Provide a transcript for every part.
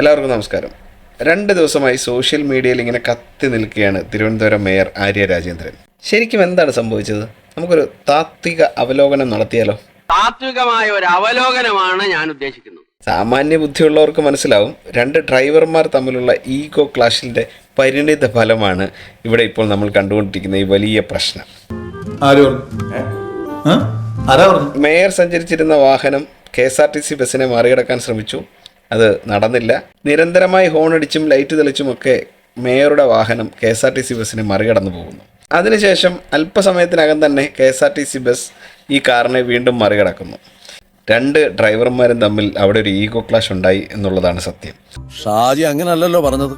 എല്ലാവർക്കും നമസ്കാരം. രണ്ട് ദിവസമായി സോഷ്യൽ മീഡിയയിൽ ഇങ്ങനെ കത്തി നിൽക്കുകയാണ് തിരുവനന്തപുരം മേയർ ആര്യ രാജേന്ദ്രൻ. ശരിക്കും എന്താണ് സംഭവിച്ചത്? നമുക്കൊരു താത്വിക അവലോകനം നടത്തിയാലോ? താത്വികമായ ഒരു അവലോകനമാണ് ഞാൻ ഉദ്ദേശിക്കുന്നത്. സാമാന്യ ബുദ്ധിയുള്ളവർക്ക് മനസ്സിലാവും. രണ്ട് ഡ്രൈവർമാർ തമ്മിലുള്ള ഈഗോ ക്ലാഷിന്റെ പരിണിത ഫലമാണ് ഇവിടെ ഇപ്പോൾ നമ്മൾ കണ്ടുകൊണ്ടിരിക്കുന്ന ഈ വലിയ പ്രശ്നം? മേയർ സഞ്ചരിച്ചിരുന്ന വാഹനം K S R T C ബസ്സിനെ മറികടക്കാൻ ശ്രമിച്ചു. അത് നടന്നില്ല. നിരന്തരമായി ഹോണടിച്ചും ലൈറ്റ് തെളിച്ചുമൊക്കെ മേയറുടെ വാഹനം K S R T C ബസ്സിനെ മറികടന്നു പോകുന്നു. അതിനുശേഷം അല്പസമയത്തിനകം തന്നെ K S R T C bus ഈ കാറിനെ വീണ്ടും മറികടക്കുന്നു. രണ്ട് ഡ്രൈവർമാരും തമ്മിൽ അവിടെ ഒരു ഈഗോ ക്ലാഷ് ഉണ്ടായി എന്നുള്ളതാണ് സത്യം. ഷാജി അങ്ങനല്ലല്ലോ പറഞ്ഞത്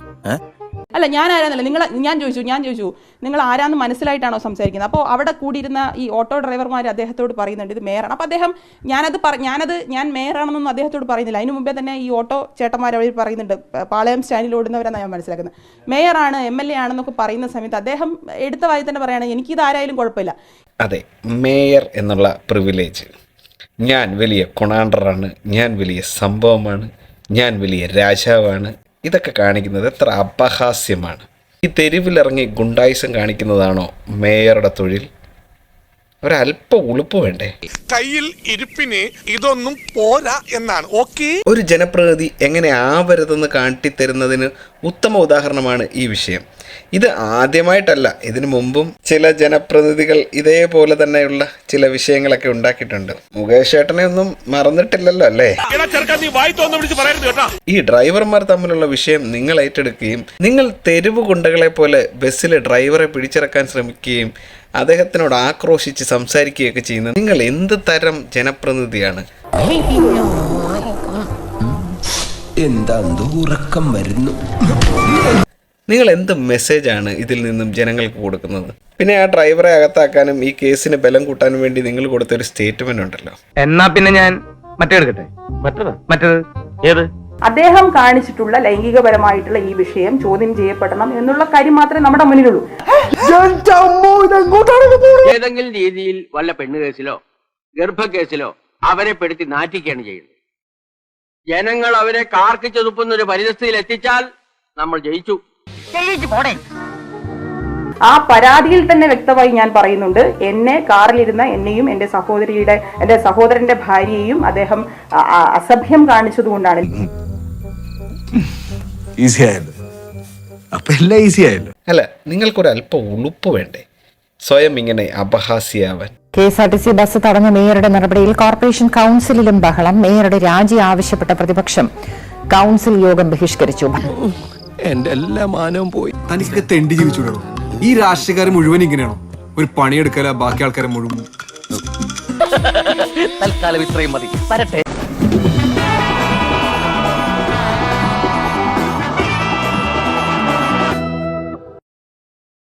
അല്ല ഞാൻ ആരാന്നല്ല നിങ്ങൾ ഞാൻ ചോദിച്ചു ഞാൻ ചോദിച്ചു നിങ്ങൾ ആരാന്ന് മനസ്സിലായിട്ടാണോ സംസാരിക്കുന്നത്? അപ്പോൾ അവിടെ കൂടിയിരുന്ന ഈ ഓട്ടോ ഡ്രൈവർമാർ അദ്ദേഹത്തോട് പറയുന്നുണ്ട് ഇത് മേയറാണ് അപ്പോൾ അദ്ദേഹം ഞാനത് പറ ഞാനത് ഞാൻ മേയറാണെന്നൊന്നും അദ്ദേഹത്തോട് പറയുന്നില്ല. അതിന് മുമ്പേ തന്നെ ഈ ഓട്ടോ ചേട്ടന്മാർ അവർ പറയുന്നുണ്ട് പാളയം സ്റ്റാൻഡിൽ ഓടുന്നവരെന്നാണ് ഞാൻ മനസ്സിലാക്കുന്നത്. മേയറാണ് എം എൽ എ ആണെന്നൊക്കെ പറയുന്ന സമയത്ത് അദ്ദേഹം എടുത്ത വായി തന്നെ പറയുകയാണ് എനിക്കിത് ആരായാലും കുഴപ്പമില്ല. അതെ മേയർ എന്നുള്ള പ്രിവിലേജ് ഞാൻ വലിയ കൊണാണ്ടറാണ് ഞാൻ വലിയ സംഭവമാണ് ഞാൻ വലിയ രാജാവാണ് ഇതൊക്കെ കാണിക്കുന്നത് എത്ര അപഹാസ്യമാണ്. ഈ തെരുവിലിറങ്ങി ഗുണ്ടായിസം കാണിക്കുന്നതാണോ മേയറുടെ തൊഴിൽ? ഒരല്പം ഉളുപ്പ് വേണ്ടേ? കയ്യിൽ ഇരിപ്പിന് ഇതൊന്നും പോരാ എന്നാണ്. ഓക്കെ? ഒരു ജനപ്രതിനിധി എങ്ങനെ ആവരുതെന്ന് കാട്ടിത്തരുന്നതിന് ഉത്തമ ഉദാഹരണമാണ് ഈ വിഷയം. ഇത് ആദ്യമായിട്ടല്ല. ഇതിനു മുമ്പും ചില ജനപ്രതിനിധികൾ ഇതേപോലെ തന്നെയുള്ള ചില വിഷയങ്ങളൊക്കെ ഉണ്ടാക്കിയിട്ടുണ്ട്. മുകേഷ് ഏട്ടനെ ഒന്നും മറന്നിട്ടില്ലല്ലോ അല്ലേ? എടാ ചെറുക്കാൻ നീ വായി തോന്നു വിളിച്ച് പറയരുത് കേട്ടാ. ഈ ഡ്രൈവർമാർ തമ്മിലുള്ള വിഷയം നിങ്ങൾ ഏറ്റെടുക്കുകയും നിങ്ങൾ തെരുവ് ഗുണ്ടകളെ പോലെ ബസ്സിലെ ഡ്രൈവറെ പിടിച്ചിറക്കാൻ ശ്രമിക്കുകയും അദ്ദേഹത്തിനോട് ആക്രോശിച്ച് സംസാരിക്കുകയൊക്കെ ചെയ്യുന്നത് നിങ്ങൾ എന്ത് തരം ജനപ്രതിനിധിയാണ്? എന്താ ഉറക്കം വരുന്നു? നിങ്ങൾ എന്ത് മെസ്സേജാണ് ഇതിൽ നിന്നും ജനങ്ങൾക്ക് കൊടുക്കുന്നത്? പിന്നെ ആ ഡ്രൈവറെ അകത്താക്കാനും ഈ കേസിന് ബലം കൂട്ടാനും വേണ്ടി നിങ്ങൾ കൊടുത്ത ഒരു സ്റ്റേറ്റ്മെന്റ് ഉണ്ടല്ലോ. എന്നാ പിന്നെ ഞാൻ മറ്റേ എടുക്കട്ടെ? മറ്റേത്? മറ്റേത്? ഏത്? അദ്ദേഹം കാണിച്ചിട്ടുള്ള ലൈംഗികപരമായിട്ടുള്ള ഈ വിഷയം ചോദ്യം ചെയ്യപ്പെടണം എന്നുള്ള കാര്യം മാത്രമേ നമ്മുടെ മുന്നിലുള്ളൂ. ഏതെങ്കിലും രീതിയിൽ വല്ല പെണ്ണ് കേസിലോ ഗർഭക്കേസിലോ അവരെ പെടുത്തി നാറ്റിക്കുകയാണ് ചെയ്യുന്നത്. ജനങ്ങൾ അവരെ കാർക്ക് ചെതുപ്പുന്ന ഒരു പരിതസ്ഥിതിയിൽ എത്തിച്ചാൽ നമ്മൾ ജയിച്ചു. ആ പരാതിയിൽ തന്നെ വ്യക്തമായി ഞാൻ പറയുന്നുണ്ട്. എന്നെ കാറിലിരുന്ന എന്നെയും എന്റെ സഹോദരിയുടെ എന്റെ സഹോദരന്റെ ഭാര്യയെയും അദ്ദേഹം അസഭ്യം കാണിച്ചതുകൊണ്ടാണ്. ഈസി ആയല്ലോ. അപ്പൊ എല്ലാം ഈസി ആയല്ലോ. അല്ല നിങ്ങൾക്കൊരു അല്പം ഉളുപ്പ് വേണ്ടേ? സ്വയം ഇങ്ങനെ അപഹാസ്യാവാൻ. K S R T C bus തടഞ്ഞ മേയറുടെ നടപടിയിൽ കോർപ്പറേഷൻ കൗൺസിലിലും ബഹളം. മേയറുടെ രാജി ആവശ്യപ്പെട്ട പ്രതിപക്ഷം. കൗൺസിൽ യോഗം ബഹിഷ്കരിച്ചു. എന്റെ എല്ലാ മാനവും പോയി. തനിക്കൊക്കെ തെണ്ടി ജീവിച്ചുവിടണോ ഈ രാഷ്ട്രീയക്കാർ മുഴുവൻ ഇങ്ങനെയാണോ? ഒരു പണിയെടുക്കല ബാക്കി ആൾക്കാരെ മുഴുവൻ. തൽക്കാലം ഇത്രയും മതി. വരട്ടെ.